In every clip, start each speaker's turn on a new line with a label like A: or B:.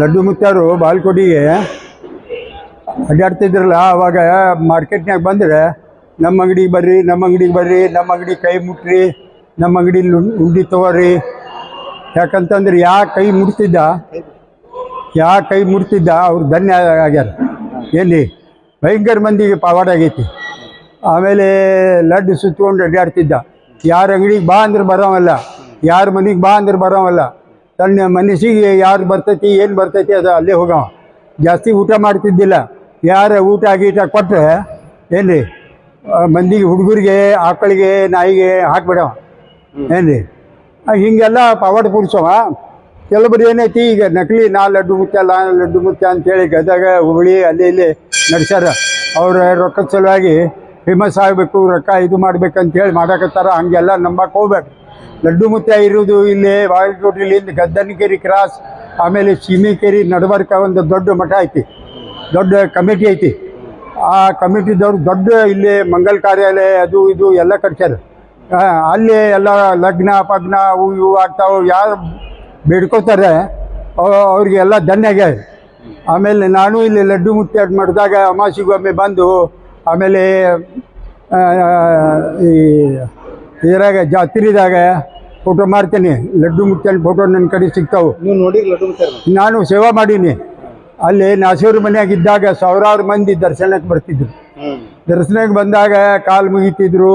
A: ಲಡ್ಡು ಮುತ್ತಾರು ಬಾಲ್ಕೋಟಿಗೆ ಅಡ್ಡಾಡ್ತಿದ್ರಲ್ಲ ಅವಾಗ ಮಾರ್ಕೆಟ್ನಾಗ ಬಂದರೆ, ನಮ್ಮ ಅಂಗಡಿಗೆ ಬರ್ರಿ, ನಮ್ಮ ಅಂಗಡಿಗೆ ಬರ್ರಿ, ನಮ್ಮ ಅಂಗಡಿ ಕೈ ಮುಟ್ರಿ, ನಮ್ಮ ಅಂಗಡಿಲಿ ಉಂಡಿ ತಗೋರಿ. ಯಾಕಂತಂದ್ರೆ, ಯಾ ಕೈ ಮುಟ್ತಿದ್ದ, ಯಾ ಕೈ ಮುಟ್ತಿದ್ದ, ಅವ್ರು ಧನ್ಯ ಆಗ್ಯಾರ. ಎಲ್ಲಿ? ಭಯಂಕರ ಮಂದಿಗೆ ಪವಾಡ ಆಗೈತಿ. ಆಮೇಲೆ ಲಡ್ಡು ಸುತ್ಕೊಂಡು ಅಡ್ಡಾಡ್ತಿದ್ದ. ಯಾರ ಅಂಗಡಿಗೆ ಬಾ ಅಂದ್ರೆ ಬರೋವಲ್ಲ, ಯಾರ ಮನೆಗೆ ಬಾ ಅಂದ್ರೆ ಬರೋವಲ್ಲ ತನ್ನ ಮನಸ್ಸಿಗೆ ಯಾರು ಬರ್ತೈತಿ, ಏನು ಬರ್ತೈತಿ ಅದು ಅಲ್ಲೇ ಹೋಗವ. ಜಾಸ್ತಿ ಊಟ ಮಾಡ್ತಿದ್ದಿಲ್ಲ. ಯಾರು ಊಟ ಗೀಟ ಕೊಟ್ಟರೆ ಏನು ಮಂದಿಗೆ, ಹುಡುಗರಿಗೆ, ಆಕಳಿಗೆ, ನಾಯಿಗೆ ಹಾಕ್ಬಿಡವ. ಏನು ಹಿಂಗೆಲ್ಲ ಪವಾಡ ಪುರುಷವ ಕೆಲವೊಬ್ರು ಏನೈತಿ, ಈಗ ನಕಲಿ ನಾ ಲಡ್ಡು ಮುತ್ಯ ನಾ ಲಡ್ಡು ಮುತ್ಯ ಅಂತೇಳಿ ಗದಗ ಹುಬ್ಬಳ್ಳಿ ಅಲ್ಲಿ ಇಲ್ಲಿ ನಡೆಸ್ಯಾರ. ಅವ್ರ ರೊಕ್ಕದ ಸಲುವಾಗಿ ಫೇಮಸ್ ಆಗಬೇಕು, ರೊಕ್ಕ ಇದು ಮಾಡ್ಬೇಕಂತೇಳಿ ಮಾಡಾಕತ್ತಾರ. ಹಂಗೆಲ್ಲ ನಂಬಕ್ಕೆ ಹೋಗ್ಬೇಕು ಲಡ್ಡು ಮುತ್ಯ ಇರೋದು ಇಲ್ಲಿ ಬಾಗಲಕೋಟೆಲಿಂದ ಗದ್ದನಕೆರೆ ಕ್ರಾಸ್ ಆಮೇಲೆ ಸೀಮೆಕೆರೆ ನಡಬರ್ಕ ಒಂದು ದೊಡ್ಡ ಮಠ ಐತಿ. ದೊಡ್ಡ ಕಮಿಟಿ ಐತಿ. ಆ ಕಮಿಟಿದವ್ರು ದೊಡ್ಡ ಇಲ್ಲಿ ಮಂಗಲ್ ಕಾರ್ಯಾಲಯ, ಅದು ಇದು ಎಲ್ಲ ಕಟ್ಸ್ಯಾರ. ಅಲ್ಲಿ ಎಲ್ಲ ಲಗ್ನ, ಪಗ್ನ ಅವು ಇವು ಆಗ್ತಾವೆ ಯಾರು ಬೇಡ್ಕೋತಾರೆ ಅವ್ರಿಗೆ ಅವ್ರಿಗೆಲ್ಲ ಧನ್ಯ ಆಗ್ಯಾರ. ಆಮೇಲೆ ನಾನು ಇಲ್ಲಿ ಲಡ್ಡು ಅದು ಮಾಡಿದಾಗ ಅಮಾಸಿಗೊಮ್ಮೆ ಬಂದು, ಆಮೇಲೆ ಈ ಇದ್ರಾಗ ಜಾತ್ರೆದಾಗ ಫೋಟೋ ಮಾಡ್ತೀನಿ. ಲಡ್ಡು ಮುತ್ಯನ ಫೋಟೋ ನನ್ನ ಕಡೆ ಸಿಗ್ತಾವೆ.
B: ನೀವು ನೋಡಿ ಲಡ್ಡು
A: ನಾನು ಸೇವಾ ಮಾಡೀನಿ. ಅಲ್ಲಿ ನಾಸೂರು ಮನೆಯಾಗಿದ್ದಾಗ ಸಾವಿರಾರು ಮಂದಿ ದರ್ಶನಕ್ಕೆ ಬರ್ತಿದ್ರು. ದರ್ಶನಕ್ಕೆ ಬಂದಾಗ ಕಾಲು ಮುಗಿತಿದ್ರು.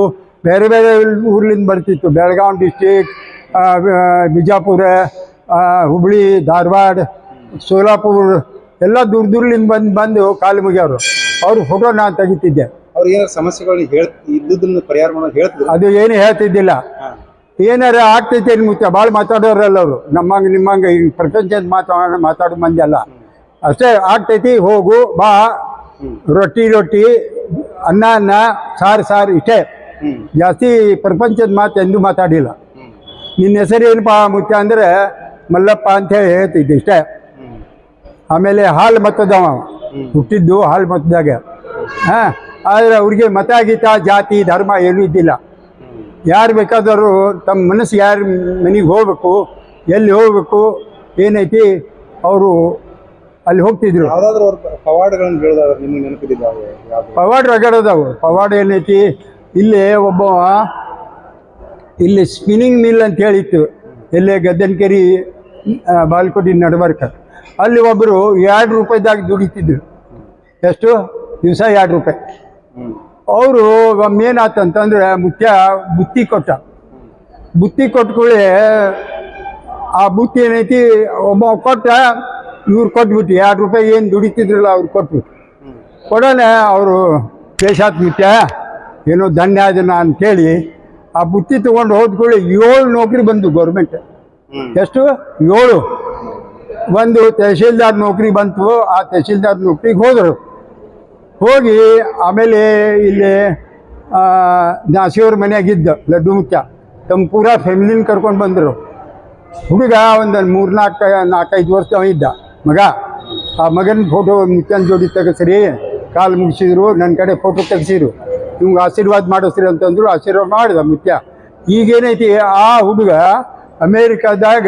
A: ಬೇರೆ ಬೇರೆ ಊರ್ಲಿಂದ ಬರ್ತಿತ್ತು. ಬೆಳಗಾವಿ ಡಿಸ್ಟಿಕ್ ಬಿಜಾಪುರ ಹುಬ್ಳಿ ಧಾರವಾಡ ಸೋಲಾಪುರ ಎಲ್ಲ ದೂರ ದೂರ್ಲಿಂದ ಬಂದು ಬಂದು ಕಾಲು ಮುಗಿಯೋರು. ಅವ್ರ ಫೋಟೋ ನಾನು ತೆಗಿತಿದ್ದೆ.
B: ಅವ್ರಿಗೆ ಏನಾರ ಸಮಸ್ಯೆಗಳನ್ನ ಹೇಳ್ ಇದ್ದುದನ್ನ ಪರಿಹಾರ ಮಾಡೋದು ಹೇಳ್ತಿದ್ರು?
A: ಅದು ಏನು ಹೇಳ್ತಿದ್ದಿಲ್ಲ. ಏನಾರ ಆಗ್ತೈತೆ ಮುಖ್ಯ? ಮುಚ್ಚ ಭಾಳ ಮಾತಾಡೋರಲ್ಲ ಅವರು. ನಮ್ಮಂಗೆ ನಿಮ್ಮಂಗೆ ಈಗ ಪ್ರಪಂಚದ ಮಾತಾಡೋ ಮಾತಾಡೋ ಮಂದಿ ಅಲ್ಲ ಅಷ್ಟೇ ಆಗ್ತೈತಿ ಹೋಗು ಬಾ. ರೊಟ್ಟಿ ರೊಟ್ಟಿ ಅನ್ನ ಅನ್ನ ಸಾರು ಸಾರು ಇಷ್ಟೇ. ಜಾಸ್ತಿ ಪ್ರಪಂಚದ ಮಾತು ಎಂದೂ ಮಾತಾಡಿಲ್ಲ. ನಿನ್ನ ಹೆಸರು ಏನಪ್ಪ ಮುಖ್ಯ ಅಂದರೆ ಮಲ್ಲಪ್ಪ ಅಂತೇಳಿ ಹೇಳ್ತಿದ್ದೆ ಇಷ್ಟೇ. ಆಮೇಲೆ ಹಾಲು ಮತ್ತದವ. ಹುಟ್ಟಿದ್ದು ಹಾಲು ಮತ್ತದಾಗೆ. ಹಾಂ. ಆದರೆ ಅವ್ರಿಗೆ ಮತ ಗೀತ ಜಾತಿ ಧರ್ಮ ಏನೂ ಇದ್ದಿಲ್ಲ. ಯಾರು ಬೇಕಾದವರು ತಮ್ಮ ಮನಸ್ಸು ಯಾರು ಮನೆಗೆ ಹೋಗ್ಬೇಕು ಎಲ್ಲಿ ಹೋಗ್ಬೇಕು ಏನೈತಿ ಅವರು ಅಲ್ಲಿ ಹೋಗ್ತಿದ್ರು. ಪವಾಡ್ ರಗಡದವು. ಪವಾಡ ಏನೈತಿ ಇಲ್ಲಿ ಒಬ್ಬ ಇಲ್ಲಿ ಸ್ಪಿನ್ನಿಂಗ್ ಮಿಲ್ ಅಂತ ಹೇಳಿತ್ತು. ಇಲ್ಲೇ ಗದ್ದನಕೆರೆ ಬಾಲ್ಕೋಟಿ ನಡಬರ್ಕ. ಅಲ್ಲಿ ಒಬ್ಬರು ಎರಡು ರೂಪಾಯಿದಾಗ ದುಡಿತಿದ್ರು. ಎಷ್ಟು? ದಿವಸ ಎರಡು ರೂಪಾಯಿ. ಅವರು ಒಮ್ಮೆ ಮುಖ್ಯ ಬುತ್ತಿ ಕೊಟ್ಟ. ಬುತ್ತಿ ಕೊಟ್ಕೊಳ್ಳಿ ಆ ಬುತ್ತಿ ಏನೈತಿ, ಒಬ್ಬ ಕೊಟ್ಟ, ಇವ್ರು ಕೊಟ್ಬಿಟ್ಟು. ಎರಡು ರೂಪಾಯಿ ಏನು ದುಡಿತಿದ್ರಲ್ಲ ಅವ್ರು ಕೊಟ್ಬಿಟ್ಟು ಕೊಡೋಣ ಅವರು ದೇಶಾತ್ ಮುಖ್ಯ, ಏನೋ ಧನ್ಯ ಅದನ್ನ ಅಂತೇಳಿ ಆ ಬುತ್ತಿ ತೊಗೊಂಡು ಹೋದ್ಕೊಳ್ಳಿ ಏಳು ನೌಕರಿ ಬಂದು ಗೌರ್ಮೆಂಟ್ ಎಷ್ಟು? ಏಳು. ಒಂದು ತಹಶೀಲ್ದಾರ್ ನೌಕರಿ ಬಂತು, ಆ ತಹಶೀಲ್ದಾರ್ ನೌಕರಿಗೆ ಹೋದರು. ಹೋಗಿ ಆಮೇಲೆ ಇಲ್ಲಿ ದಾಸಿಯವ್ರ ಮನೆಯಾಗಿದ್ದ ಲಡ್ಡು ಮುಖ್ಯ. ತಮ್ಮ ಪೂರಾ ಫ್ಯಾಮಿಲಿನ ಕರ್ಕೊಂಡು ಬಂದರು. ಹುಡುಗ ಒಂದು ಮೂರ್ನಾಲ್ಕು ನಾಲ್ಕೈದು ವರ್ಷ ಅವ ಇದ್ದ. ಮಗ, ಆ ಮಗನ ಫೋಟೋ ಮುಖ್ಯನ ಜೋಡಿ ತೆಗೆಸ್ರಿ. ಕಾಲು ಮುಗಿಸಿದ್ರು ನನ್ನ ಕಡೆ ಫೋಟೋ ತೆಗೆಸಿರು. ನಿಮ್ಗೆ ಆಶೀರ್ವಾದ ಮಾಡಿಸ್ರಿ ಅಂತಂದ್ರು ಆಶೀರ್ವಾದ ಮಾಡಿದ ಮುಖ್ಯ. ಈಗೇನೈತಿ, ಆ ಹುಡುಗ ಅಮೇರಿಕಾದಾಗ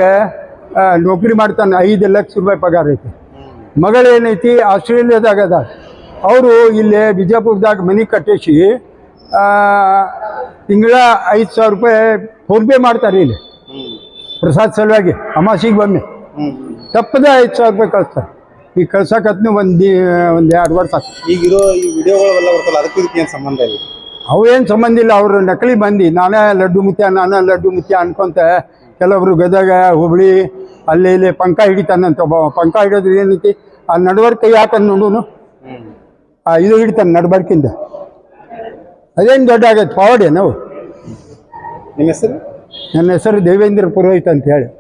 A: ನೌಕರಿ ಮಾಡ್ತಾನೆ, ಐದು ಲಕ್ಷ ರೂಪಾಯಿ ಪಗಾರ ಐತಿ. ಮಗಳೇನೈತಿ, ಆಸ್ಟ್ರೇಲಿಯಾದಾಗ ಅದ ಅವರು ಇಲ್ಲಿ ಬಿಜಾಪುರದಾಗ ಮನೆ ಕಟ್ಟಿಸಿ ತಿಂಗಳ ಐದು ಸಾವಿರ ರೂಪಾಯಿ ಫೋನ್ಪೇ ಮಾಡ್ತಾರೆ ಇಲ್ಲಿ. ಪ್ರಸಾದ್ ಸಲುವಾಗಿ ಅಮಾಸಿಗೆ ಒಮ್ಮೆ. ತಪ್ಪದೇ ಐದು ಸಾವಿರ ರೂಪಾಯಿ ಕಳಿಸ್ತಾರೆ. ಈಗ ಕಳ್ಸಕತ್ನು ಒಂದು ಒಂದು ಎರಡು ವರ್ಷ
B: ಈಗಿರೋ ಈ ವಿಡಿಯೋಗಳೆಲ್ಲ ಬರ್ತಲ್ಲ ಅದಕ್ಕೆ ಇದಕ್ಕೆ ಏನು ಸಂಬಂಧ ಇಲ್ಲ?
A: ಅವು ಏನು ಸಂಬಂಧ ಇಲ್ಲ ಅವರು ನಕಲಿ ಬಂದು ನಾನೇ ಲಡ್ಡು ಮುತ್ಯ ನಾನೇ ಲಡ್ಡು ಮುತ್ಯ ಅನ್ಕೊಂತ ಕೆಲವರು ಗದಗ ಹುಬ್ಳಿ ಅಲ್ಲಿ ಇಲ್ಲಿ ಪಂಕ ಹಿಡಿತಾನಂತ ಒಬ್ಬ. ಪಂಕ ಹಿಡಿಯೋದು ಏನೈತಿ ಆ ನಡವರ್ಕ ಯಾಕಂದ್ ನೋಡುನು. ಇದು ಹಿಡಿತಾನೆ ನಡ್ಬರ್ಕಿಂದ. ಅದೇನು ದೊಡ್ಡ ಆಗೈತೆ ಪವಾಡೆ ನಾವು
B: ನಿಮ್ಮ ಹೆಸರು?
A: ನನ್ನ ಹೆಸರು ದೇವೇಂದ್ರ ಪುರೋಹಿತ್ ಅಂತ ಹೇಳಿ.